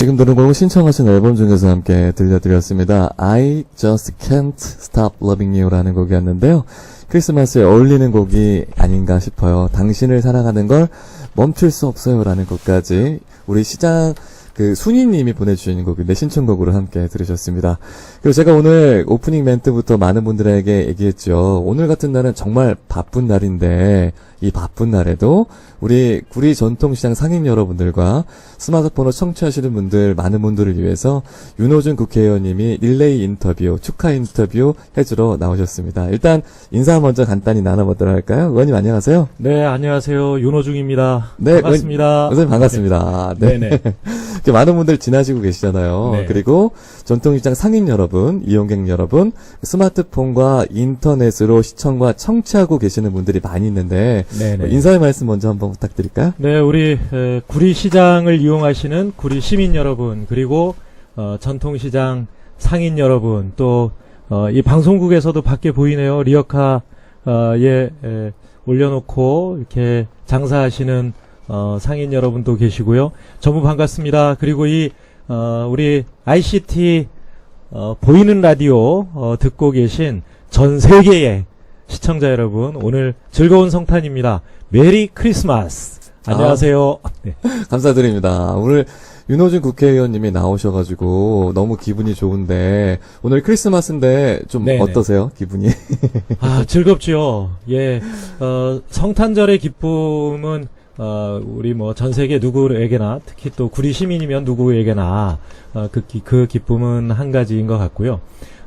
지금 들은 곡은 신청하신 앨범 중에서 함께 들려드렸습니다. I Just Can't Stop Loving You라는 곡이었는데요. 크리스마스에 어울리는 곡이 아닌가 싶어요. 당신을 사랑하는 걸 멈출 수 없어요라는 곡까지 우리 시장 그 순이님이 보내주신 곡인데 신청곡으로 함께 들으셨습니다. 그리고 제가 오늘 오프닝 멘트부터 많은 분들에게 얘기했죠. 오늘 같은 날은 정말 바쁜 날인데 이 바쁜 날에도 우리 구리 전통시장 상인 여러분들과 스마트폰으로 청취하시는 분들 많은 분들을 위해서 윤호준 국회의원님이 릴레이 인터뷰 축하 인터뷰 해주러 나오셨습니다. 일단 인사 먼저 간단히 나눠보도록 할까요? 의원님 안녕하세요. 네, 안녕하세요. 윤호중입니다. 네, 반갑습니다. 선생님 반갑습니다. 네. 이렇게 많은 분들 지나시고 계시잖아요. 네. 그리고 전통시장 상인 여러분, 이용객 여러분, 스마트폰과 인터넷으로 시청과 청취하고 계시는 분들이 많이 있는데 네네. 인사의 말씀 먼저 한번 부탁드릴까요? 네, 우리 에, 구리 시장을 이용하시는 구리 시민 여러분 그리고 어, 전통시장 상인 여러분 또 어, 이 방송국에서도 밖에 보이네요. 리어카에 에, 올려놓고 이렇게 장사하시는 어, 상인 여러분도 계시고요. 전부 반갑습니다. 그리고 이 어, 우리 ICT 어, 보이는 라디오 어, 듣고 계신 전 세계의 시청자 여러분 오늘 즐거운 성탄입니다. 메리 크리스마스. 안녕하세요. 네. 감사드립니다. 오늘 윤호준 국회의원님이 나오셔가지고 너무 기분이 좋은데 오늘 크리스마스인데 좀 네네. 어떠세요? 기분이? 아 즐겁죠. 예, 어, 성탄절의 기쁨은 어, 우리 뭐 전 세계 누구에게나 특히 또 구리 시민이면 누구에게나 어, 그, 기, 그 기쁨은 한 가지인 것 같고요.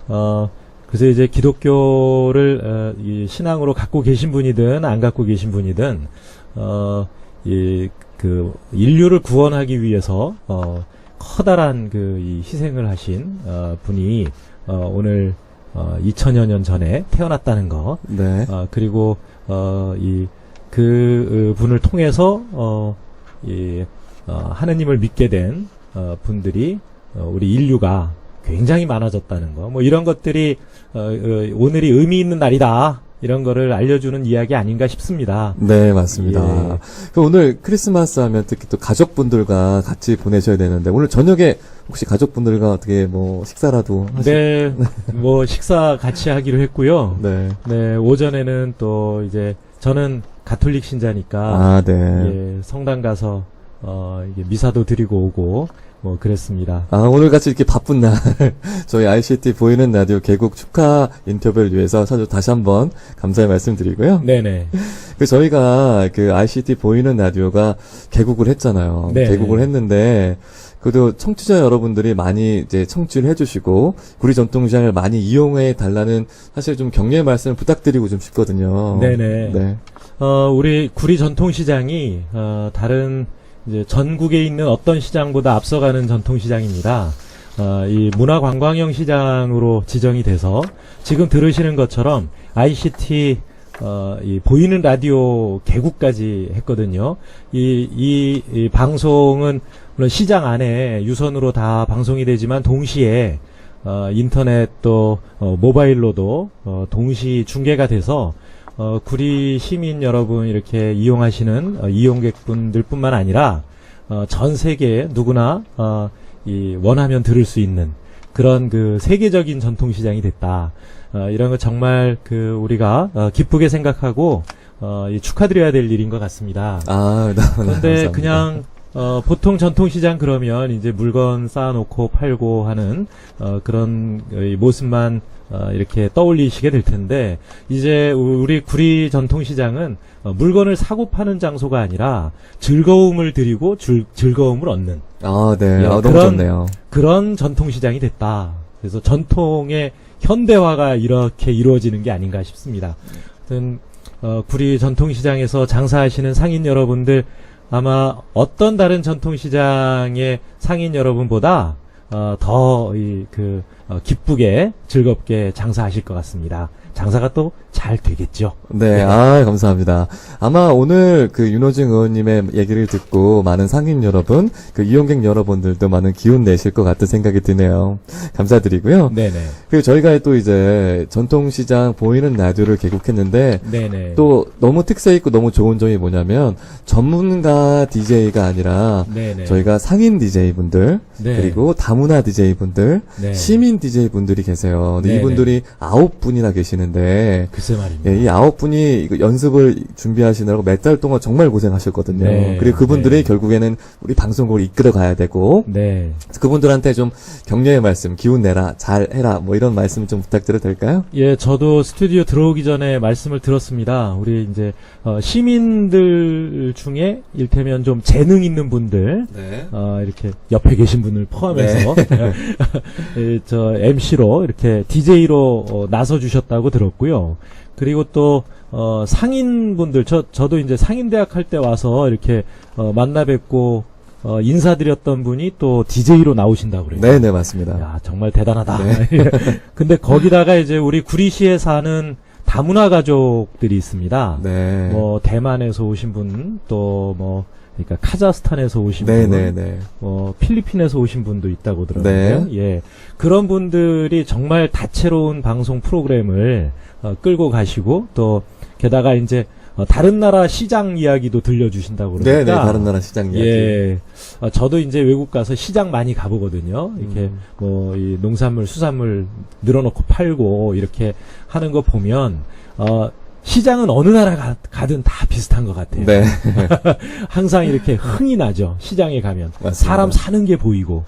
어, 그래서 이제 기독교를 어, 이 신앙으로 갖고 계신 분이든 안 갖고 계신 분이든 어, 이, 그 인류를 구원하기 위해서 어, 커다란 그 이 희생을 하신 어, 분이 어, 오늘 어, 2000여 년 전에 태어났다는 거 네. 어, 그리고 어, 이, 그 어, 분을 통해서 어, 이, 어, 하느님을 믿게 된 어, 분들이 어, 우리 인류가 굉장히 많아졌다는 거. 뭐 이런 것들이 어, 어, 오늘이 의미 있는 날이다. 이런 거를 알려주는 이야기 아닌가 싶습니다. 네, 맞습니다. 예. 그 오늘 크리스마스 하면 특히 또 가족분들과 같이 보내셔야 되는데 오늘 저녁에 혹시 가족분들과 어떻게 뭐 식사라도 하시 네, 뭐 식사 같이 하기로 했고요. 네. 네, 오전에는 또 이제 저는 가톨릭 신자니까 아, 네. 예, 성당 가서 어, 미사도 드리고 오고 뭐 그랬습니다. 아, 오늘 같이 이렇게 바쁜 날, 저희 ICT 보이는 라디오 개국 축하 인터뷰를 위해서 사실 다시 한번 감사의 말씀 드리고요. 네네. 그 저희가 그 ICT 보이는 라디오가 개국을 했잖아요. 네. 개국을 했는데, 그래도 청취자 여러분들이 많이 이제 청취를 해주시고, 구리 전통시장을 많이 이용해 달라는 사실 좀 격려의 말씀을 부탁드리고 좀 싶거든요. 네네. 네. 어, 우리 구리 전통시장이 어, 다른 이제 전국에 있는 어떤 시장보다 앞서가는 전통시장입니다. 어, 이 문화관광형 시장으로 지정이 돼서 지금 들으시는 것처럼 ICT 어, 이 보이는 라디오 개국까지 했거든요. 이, 이, 이 방송은 물론 시장 안에 유선으로 다 방송이 되지만 동시에 어, 인터넷 또 어, 모바일로도 어, 동시 중계가 돼서 어, 구리 시민 여러분 이렇게 이용하시는 어, 이용객분들뿐만 아니라 어, 전 세계 누구나 어, 이 원하면 들을 수 있는 그런 그 세계적인 전통 시장이 됐다. 어, 이런 거 정말 그 우리가 어, 기쁘게 생각하고 어, 이 축하드려야 될 일인 것 같습니다. 아, 너무 그런데. 그냥 어, 보통 전통시장 그러면 이제 물건 쌓아놓고 팔고 하는 어, 그런 이 모습만 어, 이렇게 떠올리시게 될 텐데 이제 우- 우리 구리 전통시장은 어, 물건을 사고 파는 장소가 아니라 즐거움을 드리고 줄- 즐거움을 얻는 아, 네. 예, 아, 너무 그런- 좋네요. 그런 전통시장이 됐다. 그래서 전통의 현대화가 이렇게 이루어지는 게 아닌가 싶습니다. 하여튼 어, 구리 전통시장에서 장사하시는 상인 여러분들 아마 어떤 다른 전통시장의 상인 여러분보다 어, 더그 어, 기쁘게 즐겁게 장사하실 것 같습니다. 장사가 또 잘 되겠죠. 네, 아, 감사합니다. 아마 오늘 그 윤호중 의원님의 얘기를 듣고 많은 상인 여러분, 그 이용객 여러분들도 많은 기운 내실 것 같은 생각이 드네요. 감사드리고요. 네네. 그리고 저희가 또 이제 전통시장 보이는 라디오를 개국했는데, 네네. 또 너무 특색 있고 너무 좋은 점이 뭐냐면, 전문가 DJ가 아니라, 네네. 저희가 상인 DJ분들, 네. 그리고 다문화 DJ분들, 네. 시민 DJ분들이 계세요. 근데. 이분들이 아홉 분이나 계시는 데, 글쎄 말입니다. 예, 이 아홉 분이 연습을 준비하시느라고 몇 달 동안 정말 고생하셨거든요. 네, 그리고 그분들이 네. 결국에는 우리 방송국을 이끌어 가야 되고, 네. 그분들한테 좀 격려의 말씀, 기운 내라, 잘 해라, 뭐 이런 말씀 좀 부탁드려도 될까요? 예, 저도 스튜디오 들어오기 전에 말씀을 들었습니다. 우리 이제 어, 시민들 중에 일테면 좀 재능 있는 분들, 네. 어, 이렇게 옆에 계신 분을 포함해서 예, 저 MC로 이렇게 DJ로 어, 나서 주셨다고 들었고요. 그리고 또 어, 상인분들 저 저도 이제 상인대학 할 때 와서 이렇게 어, 만나 뵙고 어, 인사드렸던 분이 또 DJ로 나오신다고 그래요. 네, 네, 맞습니다. 야, 정말 대단하다. 네. 근데 거기다가 이제 우리 구리시에 사는 다문화 가족들이 있습니다. 네. 뭐 대만에서 오신 분, 또 뭐 그러니까 카자흐스탄에서 오신 네, 분, 네, 네. 뭐 필리핀에서 오신 분도 있다고 들었는데요. 네. 예, 그런 분들이 정말 다채로운 방송 프로그램을 어, 끌고 가시고 또 게다가 이제 어, 다른 나라 시장 이야기도 들려주신다고 그러니까 네, 네, 다른 나라 시장 이야기. 예. 어, 저도 이제 외국 가서 시장 많이 가보거든요. 이렇게 음. 뭐 이 농산물, 수산물 늘어놓고 팔고 이렇게 하는 거 보면 어 시장은 어느 나라 가, 가든 다 비슷한 것 같아요. 네. 항상 이렇게 흥이 나죠. 시장에 가면 맞습니다. 사람 사는 게 보이고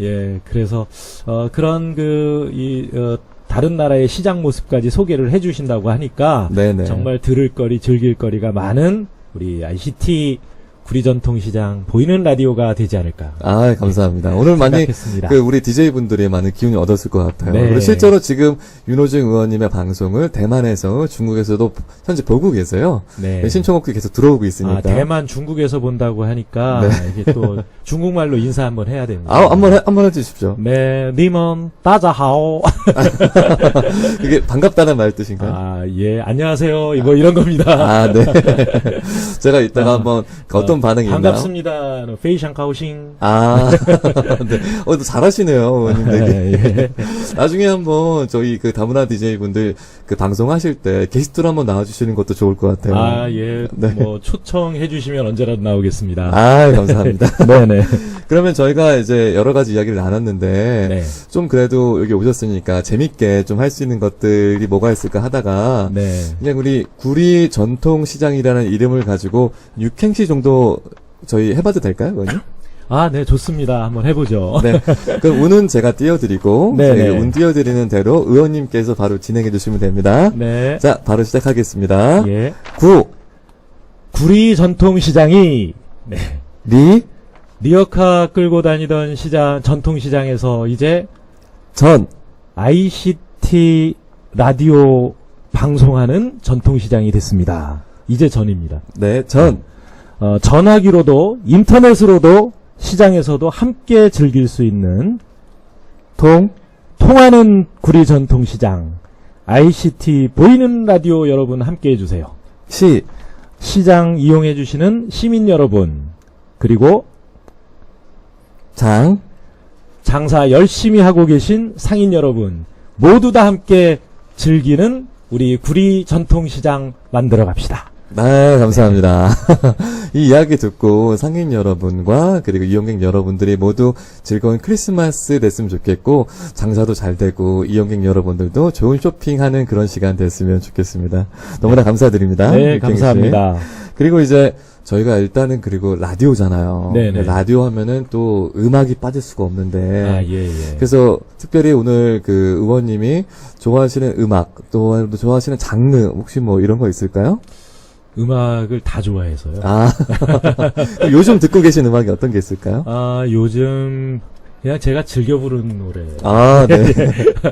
예 그래서 어 그런 그이 어, 다른 나라의 시장 모습까지 소개를 해주신다고 하니까 네, 네. 정말 들을 거리, 즐길 거리가 많은 우리 ICT 구리전통시장 보이는 라디오가 되지 않을까. 아, 감사합니다. 오늘 많이 생각했습니다. 그 우리 DJ 분들이 많은 기운이 얻었을 것 같아요. 네. 그리고 실제로 지금 윤호중 의원님의 방송을 대만에서 중국에서도 현재 보고 계세요. 네. 신청곡도 계속 들어오고 있으니까. 아, 대만 중국에서 본다고 하니까 네. 이게 또 중국말로 인사 한번 해야 됩니다. 아, 한번 해, 한번 해 주십시오. 네, 님은 따자하오. 그게 반갑다는 말 뜻인가요? 아, 예, 안녕하세요. 이거 이런 겁니다. 아, 네. 제가 이따가 아, 한번 그 어떤 어, 반응이 있나요? 반갑습니다. 페이샹 카오싱. 아, 네. 어, 또 잘하시네요, 의원님 되게. 예. 나중에 한번 저희 그 다문화 DJ 분들 그 방송하실 때 게스트로 한번 나와주시는 것도 좋을 것 같아요. 아, 예. 네. 뭐 초청해 주시면 언제라도 나오겠습니다. 아, 감사합니다. 네네. 그러면 저희가 이제 여러 가지 이야기를 나눴는데, 네. 좀 그래도 여기 오셨으니까 재밌게 좀 할 수 있는 것들이 뭐가 있을까 하다가, 네. 그냥 우리 구리 전통 시장이라는 이름을 가지고 육행시 정도 저희 해봐도 될까요, 의원님? 아, 네, 좋습니다. 한번 해보죠. 네. 그럼 운은 제가 띄워드리고, 네, 저희 네. 운 띄워드리는 대로 의원님께서 바로 진행해 주시면 됩니다. 네. 자, 바로 시작하겠습니다. 예. 구, 구리 전통시장이 네. 리, 리어카 끌고 다니던 시장 전통시장에서 이제 전, ICT 라디오 방송하는 전통시장이 됐습니다. 이제 전입니다. 네, 전, 어, 전화기로도 인터넷으로도 시장에서도 함께 즐길 수 있는 통, 통하는 구리 전통시장 ICT 보이는 라디오 여러분 함께 해주세요. 시, 시장 이용해 주시는 시민 여러분 그리고 장, 장사 열심히 하고 계신 상인 여러분 모두 다 함께 즐기는 우리 구리 전통시장 만들어 갑시다. 네, 감사합니다. 이 이야기 듣고 상인 여러분과 그리고 이용객 여러분들이 모두 즐거운 크리스마스 됐으면 좋겠고 장사도 잘 되고 이용객 여러분들도 좋은 쇼핑하는 그런 시간 됐으면 좋겠습니다. 너무나 감사드립니다. 네. 감사합니다. 그리고 이제 저희가 일단은 그리고 라디오잖아요. 네네. 라디오 하면은 또 음악이 빠질 수가 없는데 아, 예, 예. 그래서 특별히 오늘 그 의원님이 좋아하시는 음악 또 좋아하시는 장르 혹시 뭐 이런 거 있을까요? 음악을 다 좋아해서요. 아 요즘 듣고 계신 음악이 어떤 게 있을까요? 아, 요즘 그냥 제가 즐겨 부르는 노래 아 네,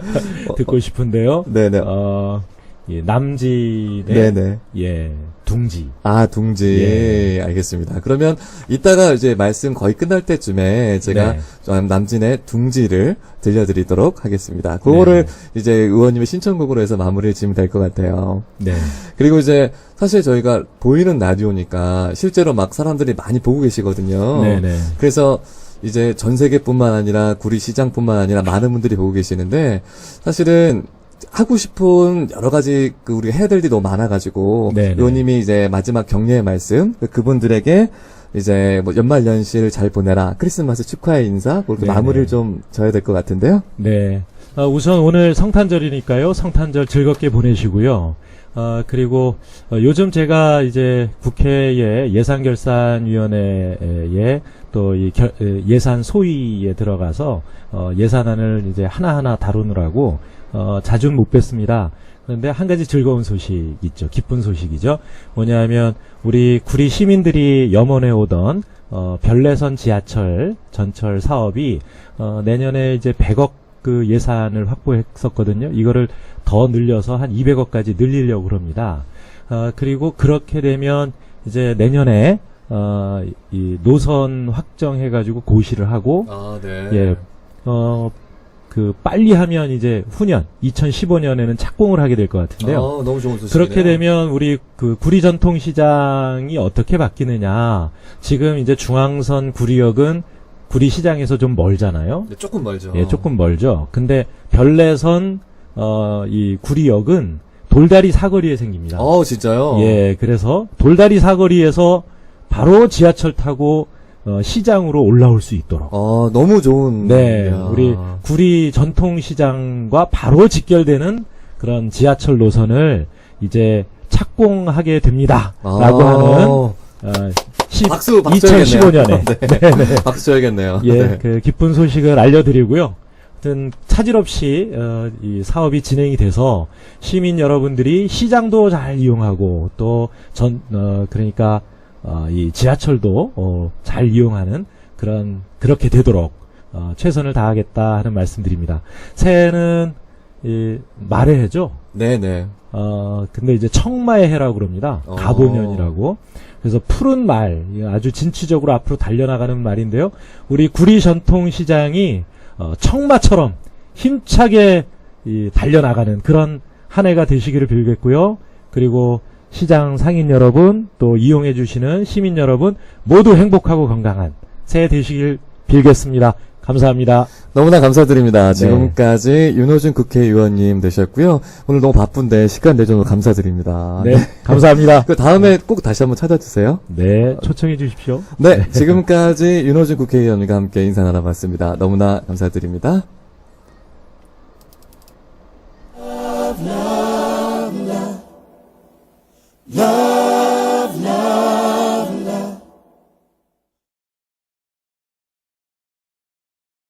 듣고 싶은데요. 네네. 어, 예, 남진의 네네. 예, 둥지. 아, 둥지. 예. 알겠습니다. 그러면 이따가 이제 말씀 거의 끝날 때쯤에 제가 네. 좀 남진의 둥지를 들려드리도록 하겠습니다. 그거를 이제 의원님의 신청곡으로 해서 마무리를 지으면 될 것 같아요. 네. 그리고 이제 사실 저희가 보이는 라디오니까 실제로 막 사람들이 많이 보고 계시거든요. 네, 네. 그래서 이제 전 세계뿐만 아니라 구리 시장뿐만 아니라 많은 분들이 보고 계시는데 사실은 하고 싶은 여러 가지 그 우리가 해야 될 일이 너무 많아가지고 네네. 의원님이 이제 마지막 격려의 말씀 그 그분들에게 이제 뭐 연말 연시를 잘 보내라 크리스마스 축하의 인사 그렇게 네네. 마무리를 좀 져야 될 것 같은데요. 네. 어, 우선 오늘 성탄절이니까요. 성탄절 즐겁게 보내시고요. 어, 그리고 어, 요즘 제가 이제 국회의 예산결산위원회에 또 이 예산 소위에 들어가서 어, 예산안을 이제 하나하나 다루느라고 어, 자주는 못 뵀습니다. 그런데 한 가지 즐거운 소식 있죠. 기쁜 소식이죠. 뭐냐면 우리 구리 시민들이 염원해 오던 어, 별내선 지하철 전철 사업이 어, 내년에 이제 100억 그 예산을 확보했었거든요. 이거를 더 늘려서 한 200억까지 늘리려고 그럽니다. 어, 그리고 그렇게 되면 이제 내년에 어, 이 노선 확정해가지고 고시를 하고 아, 네. 예, 어, 그 빨리 하면 이제 후년 2015년에는 착공을 하게 될 것 같은데요. 아, 너무 좋은 소식. 그렇게 되면 우리 그 구리 전통 시장이 어떻게 바뀌느냐. 지금 이제 중앙선 구리역은 구리 시장에서 좀 멀잖아요. 조금 멀죠. 예, 조금 멀죠. 근데 별내선 어, 이 구리역은 돌다리 사거리에 생깁니다. 어, 진짜요? 예, 그래서 돌다리 사거리에서 바로 지하철 타고 어, 시장으로 올라올 수 있도록. 어, 너무 좋은. 네, 이야. 우리 구리 전통 시장과 바로 직결되는 그런 지하철 노선을 이제 착공하게 됩니다. 라고 아, 하는, 어, 시- 박수, 박수 2015년에. 네. 박수 쳐야겠네요. 예, 네. 그 기쁜 소식을 알려드리고요. 하여튼 차질 없이 어, 이 사업이 진행이 돼서 시민 여러분들이 시장도 잘 이용하고 또 전 어, 그러니까 어, 이 지하철도 어, 잘 이용하는 그런 그렇게 되도록 어, 최선을 다하겠다 하는 말씀드립니다. 새해는 이 말의 해죠. 네네. 어, 근데 이제 청마의 해라고 그럽니다. 어. 가보년이라고. 그래서 푸른 말, 아주 진취적으로 앞으로 달려나가는 말인데요. 우리 구리 전통 시장이 어, 청마처럼 힘차게 이, 달려나가는 그런 한 해가 되시기를 빌겠고요. 그리고 시장 상인 여러분, 또 이용해 주시는 시민 여러분 모두 행복하고 건강한 새해 되시길 빌겠습니다. 감사합니다. 너무나 감사드립니다. 네. 지금까지 윤호준 국회의원님 되셨고요. 오늘 너무 바쁜데 시간 내줘서 감사드립니다. 네, 감사합니다. 그 다음에 꼭 다시 한번 찾아주세요. 네, 초청해 주십시오. 네, 지금까지 윤호준 국회의원님과 함께 인사 나눠봤습니다. 너무나 감사드립니다. Love.